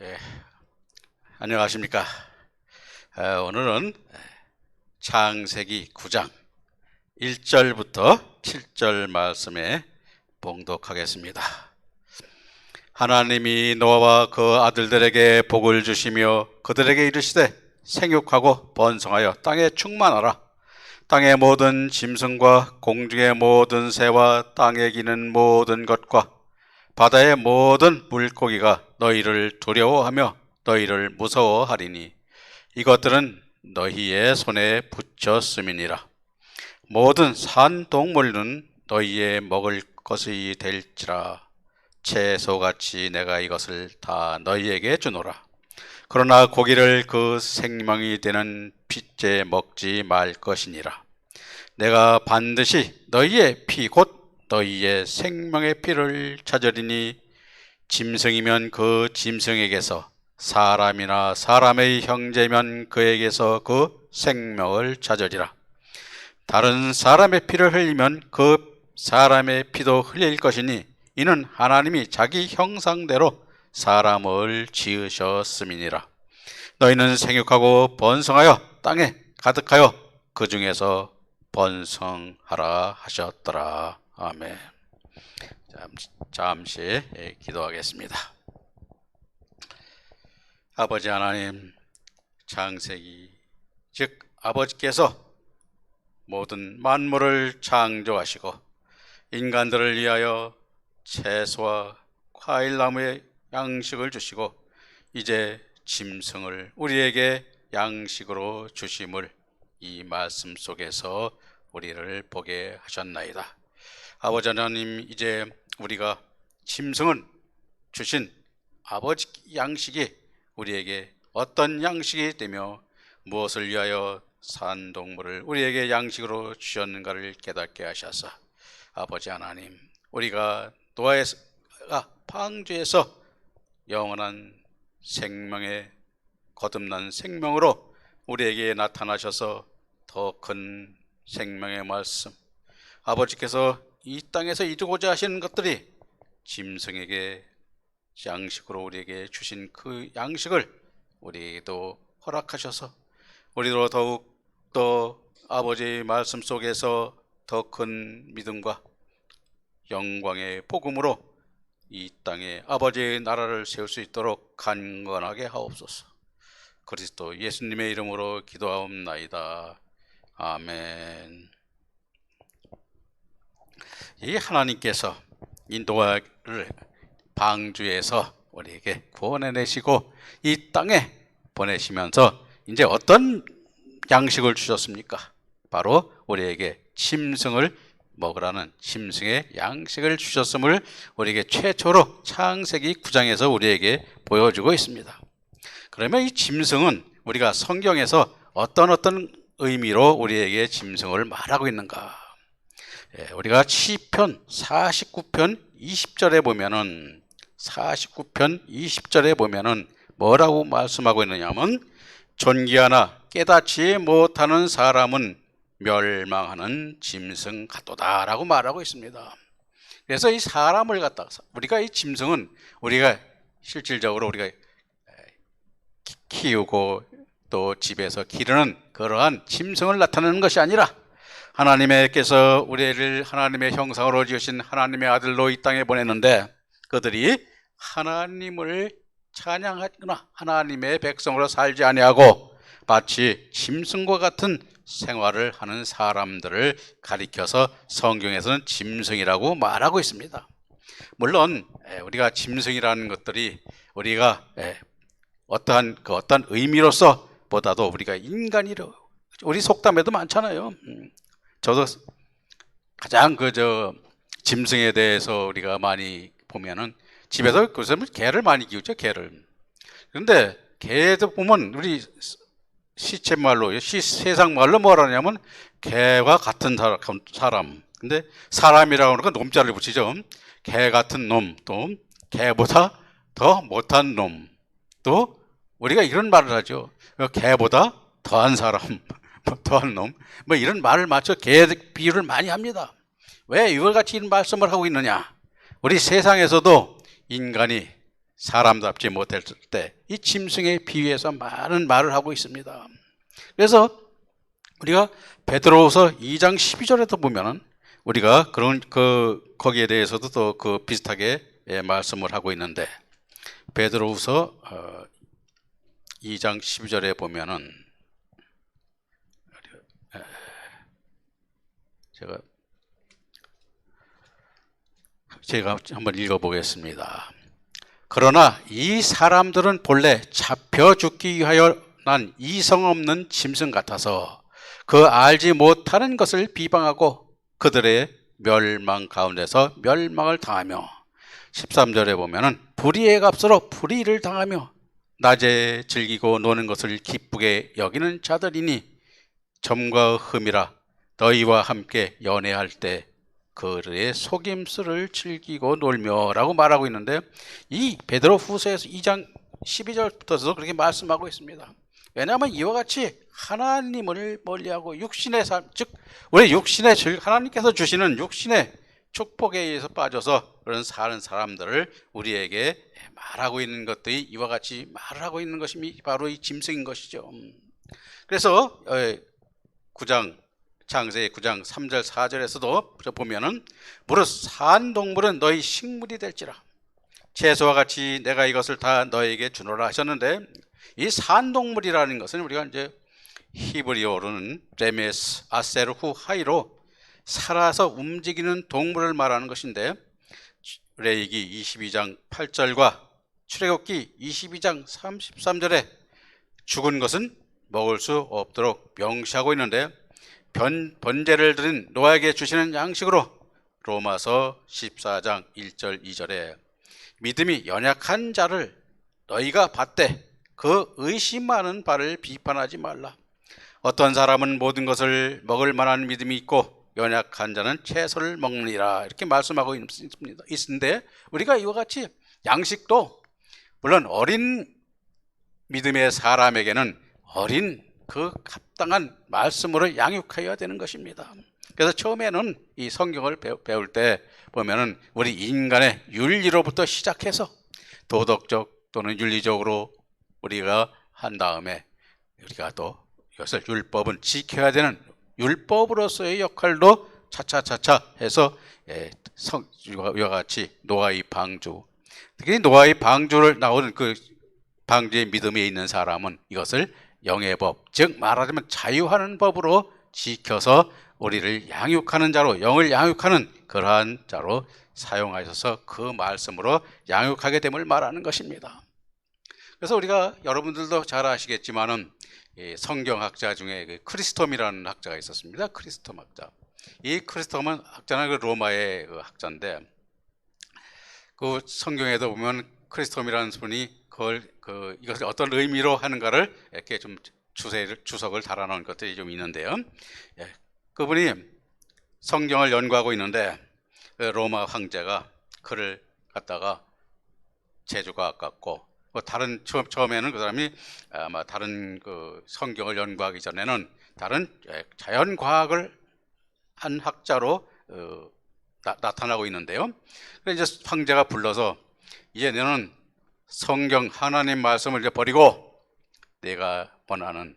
예, 안녕하십니까. 어, 오늘은 창세기 9장 1절부터 7절 말씀에 봉독하겠습니다. 하나님이 노아와 그 아들들에게 복을 주시며 그들에게 이르시되 생육하고 번성하여 땅에 충만하라. 땅의 모든 짐승과 공중의 모든 새와 땅에 기는 모든 것과 바다의 모든 물고기가 너희를 두려워하며 너희를 무서워하리니 이것들은 너희의 손에 붙였음이니라. 모든 산 동물은 너희의 먹을 것이 될지라 채소같이 내가 이것을 다 너희에게 주노라. 그러나 고기를 그 생명이 되는 핏째 먹지 말 것이니라. 내가 반드시 너희의 피 곧 너희의 생명의 피를 찾으리니 짐승이면 그 짐승에게서 사람이나 사람의 형제면 그에게서 그 생명을 찾으리라. 다른 사람의 피를 흘리면 그 사람의 피도 흘릴 것이니 이는 하나님이 자기 형상대로 사람을 지으셨음이니라. 너희는 생육하고 번성하여 땅에 가득하여 그 중에서 번성하라 하셨더라. 아멘. 잠시, 잠시 예, 기도하겠습니다. 아버지 하나님, 창세기, 즉 아버지께서 모든 만물을 창조하시고 인간들을 위하여 채소와 과일나무의 양식을 주시고 이제 짐승을 우리에게 양식으로 주심을 이 말씀 속에서 우리를 보게 하셨나이다. 아버지 하나님 이제 우리가 짐승은 주신 아버지 양식이 우리에게 어떤 양식이 되며 무엇을 위하여 산 동물을 우리에게 양식으로 주셨는가를 깨닫게 하셔서 아버지 하나님 우리가 노아가 방주에서 영원한 생명의 거듭난 생명으로 우리에게 나타나셔서 더 큰 생명의 말씀 아버지께서 이 땅에서 이루고자 하시는 것들이 짐승에게 양식으로 우리에게 주신 그 양식을 우리에게도 허락하셔서 우리도 더욱 더 아버지의 말씀 속에서 더 큰 믿음과 영광의 복음으로 이 땅에 아버지의 나라를 세울 수 있도록 간건하게 하옵소서. 그리스도 예수님의 이름으로 기도하옵나이다. 아멘. 이 하나님께서 인도를 방주에서 우리에게 구원해 내시고 이 땅에 보내시면서 이제 어떤 양식을 주셨습니까? 바로 우리에게 짐승을 먹으라는 짐승의 양식을 주셨음을 우리에게 최초로 창세기 9장에서 우리에게 보여주고 있습니다. 그러면 이 짐승은 우리가 성경에서 어떤 어떤 의미로 우리에게 짐승을 말하고 있는가? 예, 우리가 시편 49편 20절에 보면은 49편 20절에 보면은 뭐라고 말씀하고 있느냐면 존귀하나 깨닫지 못하는 사람은 멸망하는 짐승 같도다라고 말하고 있습니다. 그래서 이 사람을 갖다가 우리가 이 짐승은 우리가 실질적으로 우리가 키우고 또 집에서 기르는 그러한 짐승을 나타내는 것이 아니라 하나님께서 우리를 하나님의 형상으로 지으신 하나님의 아들로 이 땅에 보냈는데 그들이 하나님을 찬양하거나 하나님의 백성으로 살지 아니하고 마치 짐승과 같은 생활을 하는 사람들을 가리켜서 성경에서는 짐승이라고 말하고 있습니다. 물론 우리가 짐승이라는 것들이 우리가 어떠한 그 어떤 의미로서 보다도 우리가 인간이로 우리 속담에도 많잖아요. 음, 저도 가장 그 저 짐승에 대해서 우리가 많이 보면은 집에서 그것을 개를 많이 키우죠 개를. 그런데 개도 보면 우리 시체 말로 시 세상 말로 뭐라냐면 개와 같은 사람. 근데 사람이라고 건 놈자를 붙이죠. 개 같은 놈, 또 개보다 더 못한 놈, 또 우리가 이런 말을 하죠. 개보다 더한 사람, 뭐 더한 놈, 뭐 이런 말을 맞춰 개 비유를 많이 합니다. 왜 이걸 같이 이런 말씀을 하고 있느냐? 우리 세상에서도 인간이 사람답지 못했을 때이 짐승에 비유해서 많은 말을 하고 있습니다. 그래서 우리가 베드로후서 2장 12절에도 보면은 우리가 그런 그 거기에 대해서도 또 그 비슷하게 예, 말씀을 하고 있는데 베드로후서 어, 2장 12절에 보면은 제가 제가 한번 읽어보겠습니다. 그러나 이 사람들은 본래 잡혀 죽기 위하여 난 이성 없는 짐승 같아서 그 알지 못하는 것을 비방하고 그들의 멸망 가운데서 멸망을 당하며 13절에 보면은 불의의 값으로 불의를 당하며 낮에 즐기고 노는 것을 기쁘게 여기는 자들이니 점과 흠이라 너희와 함께 연애할 때 그의 속임수를 즐기고 놀며라고 말하고 있는데 이 베드로 후서에서 2장 12절부터도 그렇게 말씀하고 있습니다. 왜냐하면 이와 같이 하나님을 멀리하고 육신의 삶, 즉 우리 육신의 즐- 하나님께서 주시는 육신의 축복에 의해서 빠져서 그런 사는 사람들을 우리에게 말하고 있는 것들이 이와 같이 말을 하고 있는 것이 바로 이 짐승인 것이죠. 음. 그래서 9장 창세기 9장 3절 4절에서도 보면은 무릇 산 동물은 너희 식물이 될지라. 채소와 같이 내가 이것을 다 너에게 주노라 하셨는데 이 산 동물이라는 것은 우리가 이제 히브리어로는 레메스 아세르후 하이로 살아서 움직이는 동물을 말하는 것인데 레이기 22장 8절과 출애굽기 22장 33절에 죽은 것은 먹을 수 없도록 명시하고 있는데 변, 번제를 드린 노아에게 주시는 양식으로 로마서 14장 1절 2절에 믿음이 연약한 자를 너희가 받되 그 의심하는 바를 비판하지 말라. 어떤 사람은 모든 것을 먹을 만한 믿음이 있고 연약한 자는 채소를 먹느니라 이렇게 말씀하고 있습니다. 있는데 우리가 이와 같이 양식도 물론 어린 믿음의 사람에게는 어린 그 합당한 말씀으로 양육해야 되는 것입니다. 그래서 처음에는 이 성경을 배울 때 보면은 우리 인간의 윤리로부터 시작해서 도덕적 또는 윤리적으로 우리가 한 다음에 우리가 또 이것을 율법은 지켜야 되는 율법으로서의 역할도 차차차차 해서 예, 성, 이와 같이 노아의 방주 특히 노아의 방주를 나오는 그 방주의 믿음에 있는 사람은 이것을 영의 법, 즉 말하자면 자유하는 법으로 지켜서 우리를 양육하는 자로 영을 양육하는 그러한 자로 사용하셔서 그 말씀으로 양육하게 됨을 말하는 것입니다. 그래서 우리가 여러분들도 잘 아시겠지만은 이 성경학자 중에 그 크리스톰이라는 학자가 있었습니다. 크리스톰 학자. 이 크리스톰은 학자는 그 로마의 그 학자인데 그 성경에도 보면 크리스톰이라는 분이 그걸 그 이것을 어떤 의미로 하는가를 이렇게 좀 주세를 주석을 달아놓은 것들이 좀 있는데요. 예, 그분이 성경을 연구하고 있는데 그 로마 황제가 그를 갖다가 재주가 아깝고 뭐 다른 처음, 처음에는 그 사람이 아마 다른 그 성경을 연구하기 전에는 다른 예, 자연 과학을 한 학자로 어, 나, 나타나고 있는데요. 그래서 이제 황제가 불러서 이제 너는 성경 하나님 말씀을 이제 버리고 내가 원하는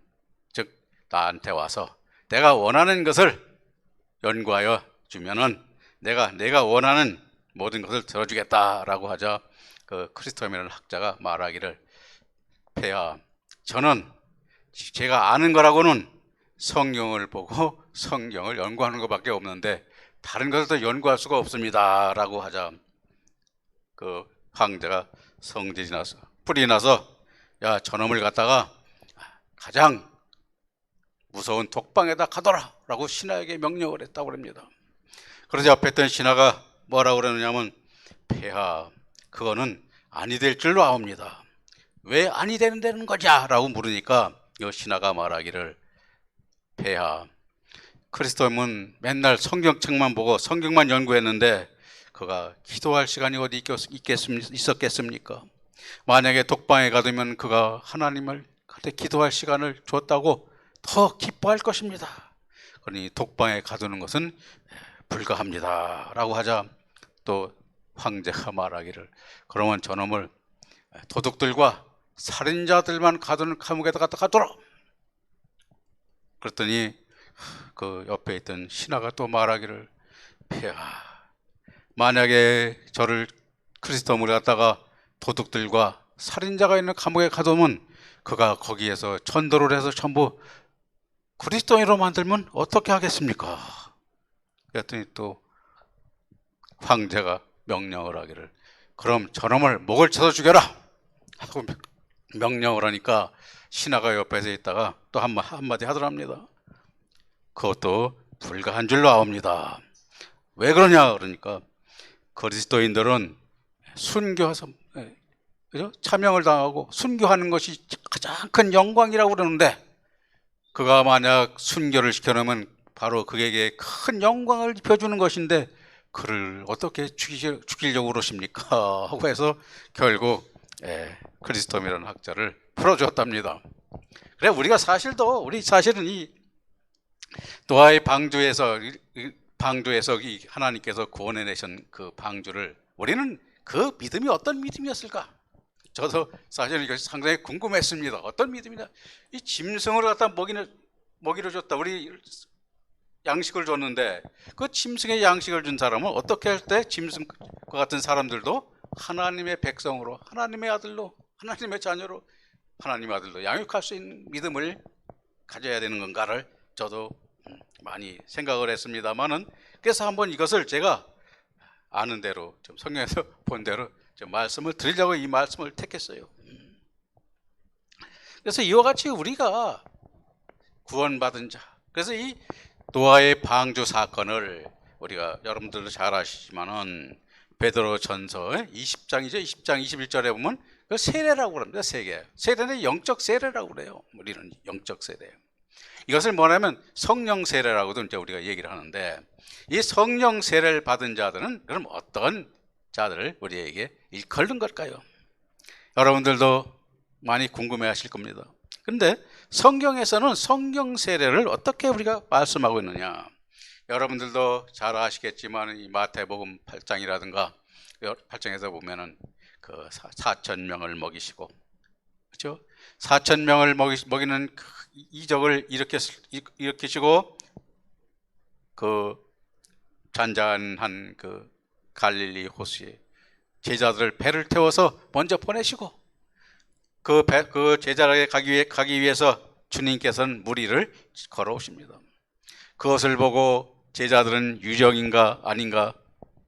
즉 나한테 와서 내가 원하는 것을 연구하여 주면은 내가 내가 원하는 모든 것을 들어주겠다라고 하자 그 크리스토이라는 학자가 말하기를 폐하 저는 제가 아는 거라고는 성경을 보고 성경을 연구하는 것밖에 없는데 다른 것을 더 연구할 수가 없습니다라고 하자 그 황제가 성질이 나서 뿔이 나서 야 저놈을 갖다가 가장 무서운 독방에다 가둬라 라고 신하에게 명령을 했다고 합니다. 그러자 앞에 있던 신하가 뭐라고 그러느냐면 폐하 그거는 아니 될 줄로 아옵니다. 왜 아니 되는 거냐 라고 물으니까 이 신하가 말하기를 폐하 크리스토는 맨날 성경책만 보고 성경만 연구했는데 그가 기도할 시간이 어디 있겠, 있겠습- 있었겠습니까? 만약에 독방에 가두면 그가 하나님을 한테 기도할 시간을 줬다고 더 기뻐할 것입니다. 그러니 독방에 가두는 것은 불가합니다라고 하자 또 황제가 말하기를 그러면 저놈을 도둑들과 살인자들만 가두는 감옥에다 갖다 가둬라. 그랬더니 그 옆에 있던 신하가 또 말하기를 폐하 만약에 저를 크리스토물에 갖다가 도둑들과 살인자가 있는 감옥에 가두면 그가 거기에서 천도를 해서 전부 그리스도인으로 만들면 어떻게 하겠습니까? 그랬더니 또 황제가 명령을 하기를 그럼 저놈을 목을 쳐서 죽여라 하고 명- 명령을 하니까 신하가 옆에서 있다가 또 한, 한마디 하더랍니다. 그것도 불가한 줄 나옵니다. 왜 그러냐 그러니까 그리스도인들은 순교해서 예, 그죠? 차명을 당하고 순교하는 것이 가장 큰 영광이라고 그러는데 그가 만약 순교를 시켜놓으면 바로 그에게 큰 영광을 입혀주는 것인데 그를 어떻게 죽이, 죽이려고 그러십니까? 하고 해서 결국 예, 크리스톰이라는 학자를 풀어주었답니다. 그래 우리가 사실도 우리 사실은 이 노아의 방주에서 방주에서 이 하나님께서 구원해 내신 그 방주를 우리는 그 믿음이 어떤 믿음이었을까? 저도 사실 이것이 상당히 궁금했습니다. 어떤 믿음이냐? 이 짐승을 갖다 먹이는 먹이를 줬다. 우리 양식을 줬는데 그 짐승의 양식을 준 사람은 어떻게 할 때 짐승과 같은 사람들도 하나님의 백성으로 하나님의 아들로 하나님의 자녀로 하나님의 아들로 양육할 수 있는 믿음을 가져야 되는 건가를 저도 음, 많이 생각을 했습니다만은 그래서 한번 이것을 제가 아는 대로 좀 성경에서 본 대로 좀 말씀을 드리려고 이 말씀을 택했어요. 음. 그래서 이와 같이 우리가 구원받은 자. 그래서 이 노아의 방주 사건을 우리가 여러분들도 잘 아시지만은 베드로 전서 20장이죠. 20장 21절에 보면 그 세례라고 그럽니다. 세계. 세례는 영적 세례라고 그래요. 우리는 영적 세례. 이것을 뭐냐면 성령 세례라고도 이제 우리가 얘기를 하는데 이 성령 세례를 받은 자들은 그럼 어떤 자들을 우리에게 일컬는 걸까요? 여러분들도 많이 궁금해 하실 겁니다. 근데 성경에서는 성령 세례를 어떻게 우리가 말씀하고 있느냐? 여러분들도 잘 아시겠지만 이 마태복음 8장이라든가 8장에서 보면은 그 4천 명을 먹이시고 그렇죠? 4천 명을 먹이, 먹이는 그 이적을 일으키시고 그 잔잔한 그 갈릴리 호수에 제자들을 배를 태워서 먼저 보내시고 그, 배, 그 제자에게 가기, 위해, 가기 위해서 주님께서는 무리를 걸어오십니다. 그것을 보고 제자들은 유령인가 아닌가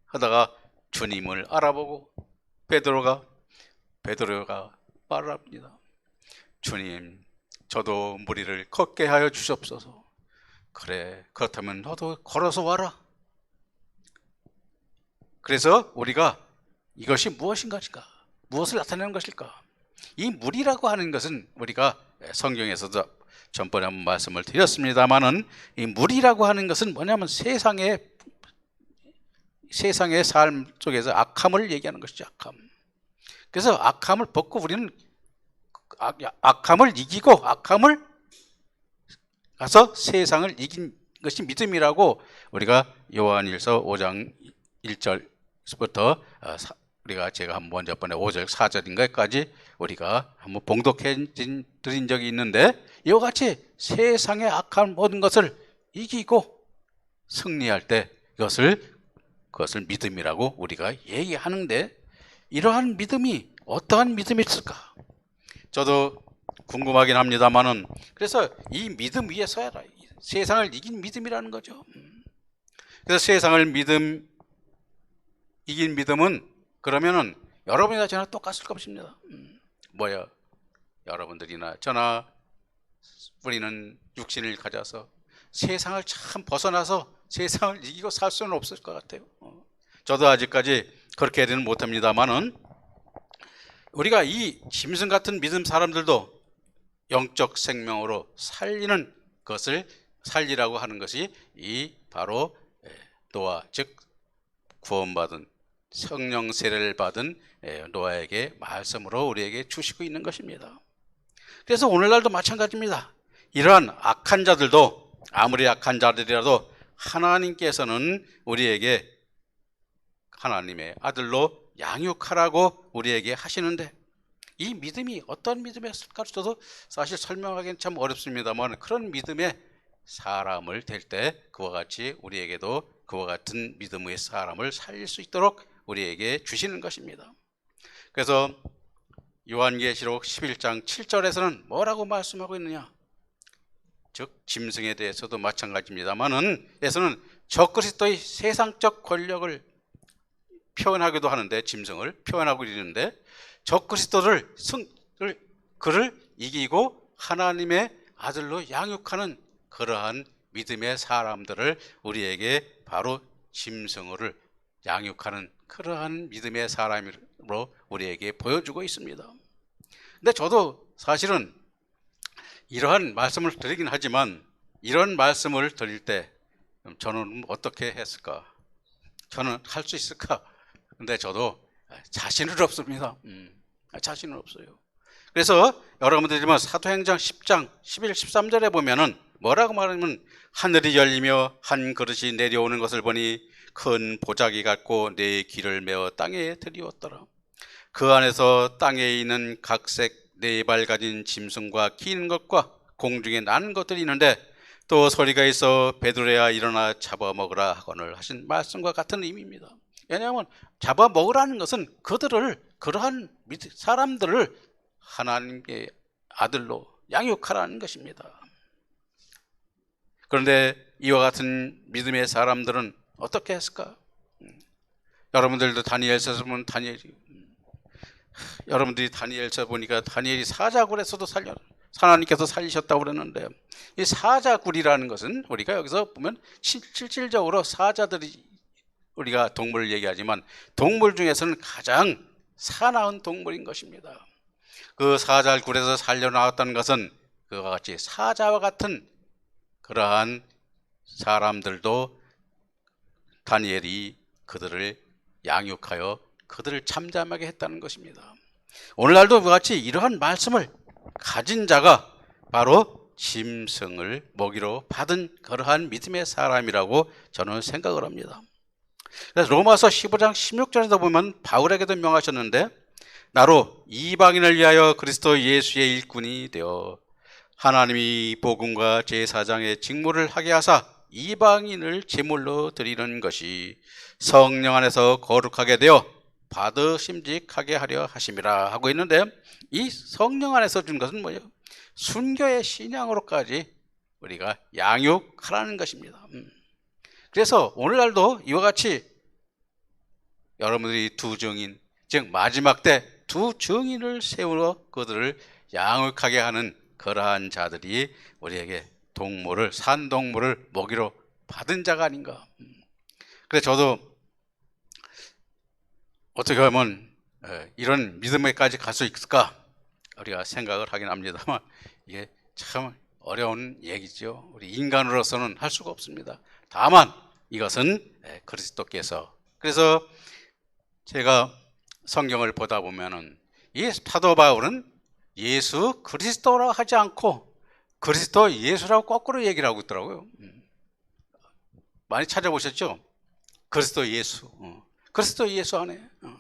하다가 주님을 알아보고 베드로가 베드로가 말합니다. 주님, 저도 무리를 걷게 하여 주시옵소서. 그래, 그렇다면 너도 걸어서 와라. 그래서 우리가 이것이 무엇인가? 무엇을 나타내는 것일까? 이 물이라고 하는 것은 우리가 성경에서도 전번에 한번 말씀을 드렸습니다만은 이 물이라고 하는 것은 뭐냐면 세상의 세상의 삶 속에서 악함을 얘기하는 것이죠. 악함. 그래서 악함을 벗고 우리는 악, 악함을 이기고 악함을 가서 세상을 이긴 것이 믿음이라고 우리가 요한일서 5장 1절부터 우리가 제가 한번 전번에 5절 4절인가까지 우리가 한번 봉독해 드린 적이 있는데 이와 같이 세상의 악한 모든 것을 이기고 승리할 때 이것을 그것을 믿음이라고 우리가 얘기하는데 이러한 믿음이 어떠한 믿음이 있을까? 저도 궁금하긴 합니다만은 그래서 이 믿음 위에 서야 세상을 이긴 믿음이라는 거죠. 그래서 세상을 믿음 이긴 믿음은 그러면은 여러분이나 저나 똑같을 것입니다. 음, 뭐야? 여러분들이나 저나 우리는 육신을 가져서 세상을 참 벗어나서 세상을 이기고 살 수는 없을 것 같아요. 어. 저도 아직까지 그렇게 되는 못합니다만은 우리가 이 짐승 같은 믿음 사람들도 영적 생명으로 살리는 것을 살리라고 하는 것이 이 바로 노아 즉 구원받은 성령 세례를 받은 노아에게 말씀으로 우리에게 주시고 있는 것입니다. 그래서 오늘날도 마찬가지입니다. 이러한 악한 자들도 아무리 악한 자들이라도 하나님께서는 우리에게 하나님의 아들로 양육하라고 우리에게 하시는데 이 믿음이 어떤 믿음이었을까 저도 사실 설명하기는 참 어렵습니다만 그런 믿음의 사람을 될 때 그와 같이 우리에게도 그와 같은 믿음의 사람을 살릴 수 있도록 우리에게 주시는 것입니다. 그래서 요한계시록 11장 7절에서는 뭐라고 말씀하고 있느냐? 즉 짐승에 대해서도 마찬가지입니다만은 에서는 적그리스도의 세상적 권력을 표현하기도 하는데 짐승을 표현하고 있는데 적 그리스도를 승을 그를 이기고 하나님의 아들로 양육하는 그러한 믿음의 사람들을 우리에게 바로 짐승을 양육하는 그러한 믿음의 사람으로 우리에게 보여주고 있습니다. 근데 저도 사실은 이러한 말씀을 드리긴 하지만 이런 말씀을 드릴 때 저는 어떻게 했을까? 저는 할 수 있을까? 근데 저도 자신은 없습니다. 음, 자신은 없어요. 그래서 여러분들이 뭐 사도행전 10장 11, 13절에 보면은 뭐라고 말하면 하늘이 열리며 한 그릇이 내려오는 것을 보니 큰 보자기 같고 내 길을 메어 땅에 들이웠더라. 그 안에서 땅에 있는 각색 네 발 가진 짐승과 긴 것과 공중에 나는 것들이 있는데 또 소리가 있어 베드레야 일어나 잡아먹으라 하거늘 하신 말씀과 같은 의미입니다. 왜냐하면 잡아먹으라는 것은 그들을 그러한 믿- 사람들을 하나님의 아들로 양육하라는 것입니다. 그런데 이와 같은 믿음의 사람들은 어떻게 했을까? 음. 여러분들도 다니엘서 보면 다니엘이 음. 여러분들이 다니엘서 보니까 다니엘이 사자굴에서도 살려 하나님께서 살리셨다고 그러는데 이 사자굴이라는 것은 우리가 여기서 보면 실- 실질적으로 사자들이 우리가 동물을 얘기하지만 동물 중에서는 가장 사나운 동물인 것입니다. 그 사자굴에서 살려 나왔다는 것은 그와 같이 사자와 같은 그러한 사람들도 다니엘이 그들을 양육하여 그들을 참잠하게 했다는 것입니다. 오늘날도 같이 이러한 말씀을 가진 자가 바로 짐승을 먹이로 받은 그러한 믿음의 사람이라고 저는 생각을 합니다. 그래서 로마서 15장 16절에도 보면 바울에게도 명하셨는데 나로 이방인을 위하여 그리스도 예수의 일꾼이 되어 하나님이 복음과 제사장의 직무를 하게 하사 이방인을 제물로 드리는 것이 성령 안에서 거룩하게 되어 받으심직하게 하려 하심이라 하고 있는데 이 성령 안에서 준 것은 뭐예요? 순교의 신앙으로까지 우리가 양육하라는 것입니다. 음. 그래서 오늘날도 이와 같이 여러분들이 두 증인, 즉 마지막 때 두 증인을 세우어 그들을 양육하게 하는 그러한 자들이 우리에게 동물을 산 동물을 먹이로 받은 자가 아닌가. 음. 그래서 저도 어떻게 하면 에, 이런 믿음에까지 갈 수 있을까 우리가 생각을 하긴 합니다만 이게 참 어려운 얘기죠. 우리 인간으로서는 할 수가 없습니다. 다만 이것은 에, 그리스도께서 그래서 제가 성경을 보다 보면은 이 사도 바울은 예수 그리스도라 하지 않고 그리스도 예수라고 거꾸로 얘기를 하고 있더라고요. 음. 많이 찾아보셨죠? 그리스도 예수. 어. 그리스도 예수 안에. 어.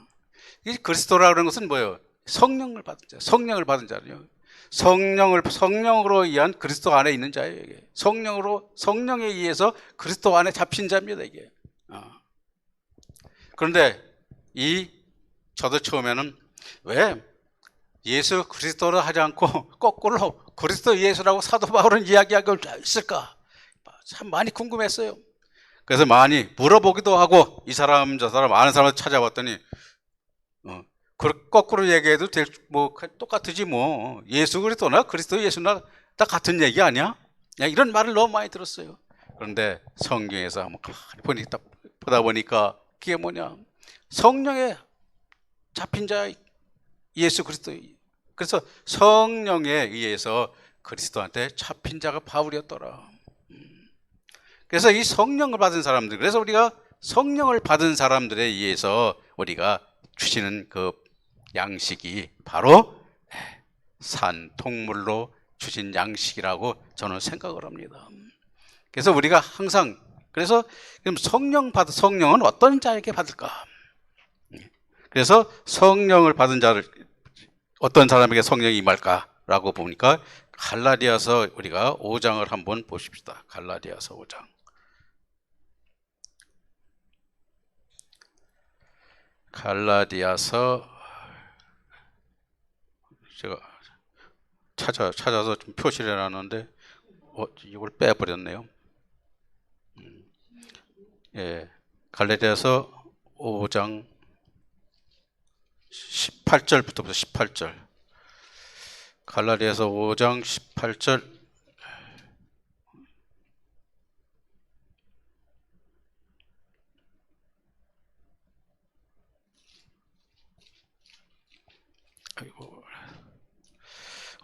이 그리스도라 그런 것은 뭐예요? 성령을 받은 자, 성령을 받은 자요. 성령을 성령으로 의한 그리스도 안에 있는 자예요. 이게 성령으로 성령에 의해서 그리스도 안에 잡힌 자입니다. 이게. 어. 그런데 이 저도 처음에는 왜 예수 그리스도를 하지 않고 거꾸로 그리스도 예수라고 사도 바울은 이야기하고 있을까? 참 많이 궁금했어요. 그래서 많이 물어보기도 하고 이 사람 저 사람 아는 사람을 찾아봤더니 거꾸로 얘기해도 될, 뭐 똑같으지 뭐 예수 그리스도나 그리스도 예수나 다 같은 얘기 아니야? 야, 이런 말을 너무 많이 들었어요. 그런데 성경에서 한번 가만히 보다 보니까 그게 뭐냐? 성령에 잡힌 자 예수 그리스도 그래서 성령에 의해서 그리스도한테 잡힌 자가 바울이었더라. 음. 그래서 이 성령을 받은 사람들 그래서 우리가 성령을 받은 사람들에 의해서 우리가 주시는 그 양식이 바로 산 동물로 주신 양식이라고 저는 생각을 합니다. 그래서 우리가 항상 그래서 그럼 성령 받은 성령은 어떤 자에게 받을까? 그래서 성령을 받은 자를 어떤 사람에게 성령이 임할까라고 보니까 갈라디아서 우리가 5장을 한번 보십시다. 갈라디아서 5장. 갈라디아서 제가 찾아 찾아서 좀 표시를 해놨는데 어, 이걸 빼버렸네요. 음. 예, 갈라디아서 5장 18절부터 18절. 갈라디아서 5장 18절.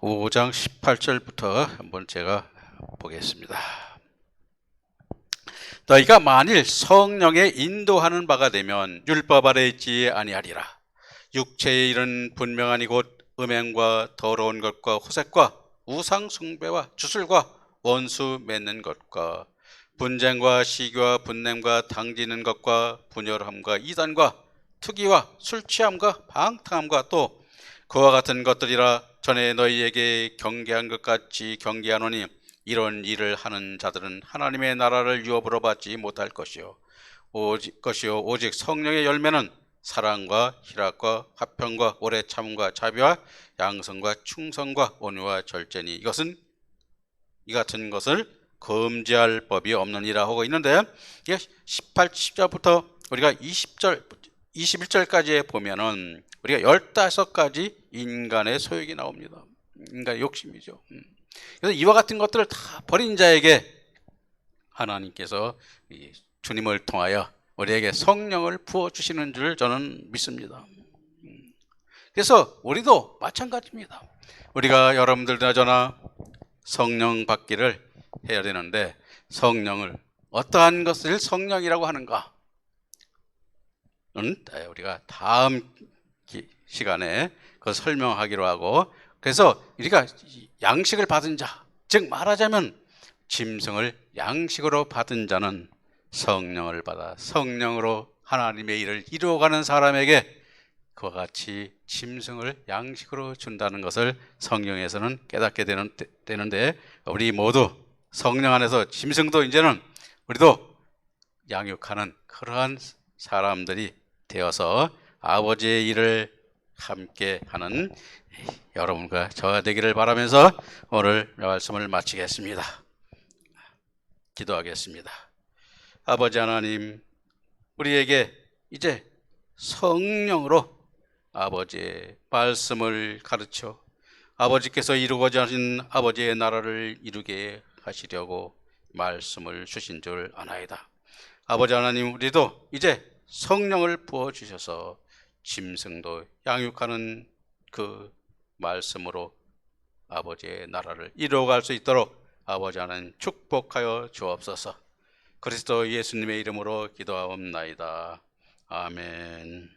5장 18절부터 한번 제가 보겠습니다. 너희가 만일 성령에 인도하는 바가 되면 율법 아래 있지 아니하리라. 육체의 일은 분명하니 곧 음행과 더러운 것과 호색과 우상 숭배와 주술과 원수 맺는 것과 분쟁과 시기와 분냄과 당지는 것과 분열함과 이단과 투기와 술 취함과 방탕함과 또 그와 같은 것들이라 전에 너희에게 경계한 것 같이 경계하노니 이런 일을 하는 자들은 하나님의 나라를 유업으로 받지 못할 것이요. 오직 것이요. 오직 성령의 열매는 사랑과 희락과 화평과 오래 참음과 자비와 양성과 충성과 온유와 절제니 이것은 이 같은 것을 금지할 법이 없느니라 하고 있는데 이게 18, 10절부터 우리가 20절 21절까지에 보면은 우리가 15가지 인간의 소욕이 나옵니다. 인간의 욕심이죠. 음. 그래서 이와 같은 것들을 다 버린 자에게 하나님께서 이 주님을 통하여 우리에게 성령을 부어 주시는 줄 저는 믿습니다. 음. 그래서 우리도 마찬가지입니다. 우리가 여러분들이나 저나 성령 받기를 해야 되는데 성령을 어떠한 것을 성령이라고 하는가? 는 우리가 다음 기- 시간에 그 설명하기로 하고 그래서 우리가 양식을 받은 자, 즉 말하자면 짐승을 양식으로 받은 자는 성령을 받아 성령으로 하나님의 일을 이루어가는 사람에게 그와 같이 짐승을 양식으로 준다는 것을 성령에서는 깨닫게 되는, 되는데 우리 모두 성령 안에서 짐승도 이제는 우리도 양육하는 그러한 사람들이 되어서 아버지의 일을 함께 하는 여러분과 저와 되기를 바라면서 오늘 말씀을 마치겠습니다. 기도하겠습니다. 아버지 하나님, 우리에게 이제 성령으로 아버지의 말씀을 가르쳐 아버지께서 이루고자 하신 아버지의 나라를 이루게 하시려고 말씀을 주신 줄 아나이다. 아버지 하나님, 우리도 이제 성령을 부어 주셔서 짐승도 양육하는 그 말씀으로 아버지의 나라를 이루어갈 수 있도록 아버지 하나님 축복하여 주옵소서. 그리스도 예수님의 이름으로 기도하옵나이다. 아멘.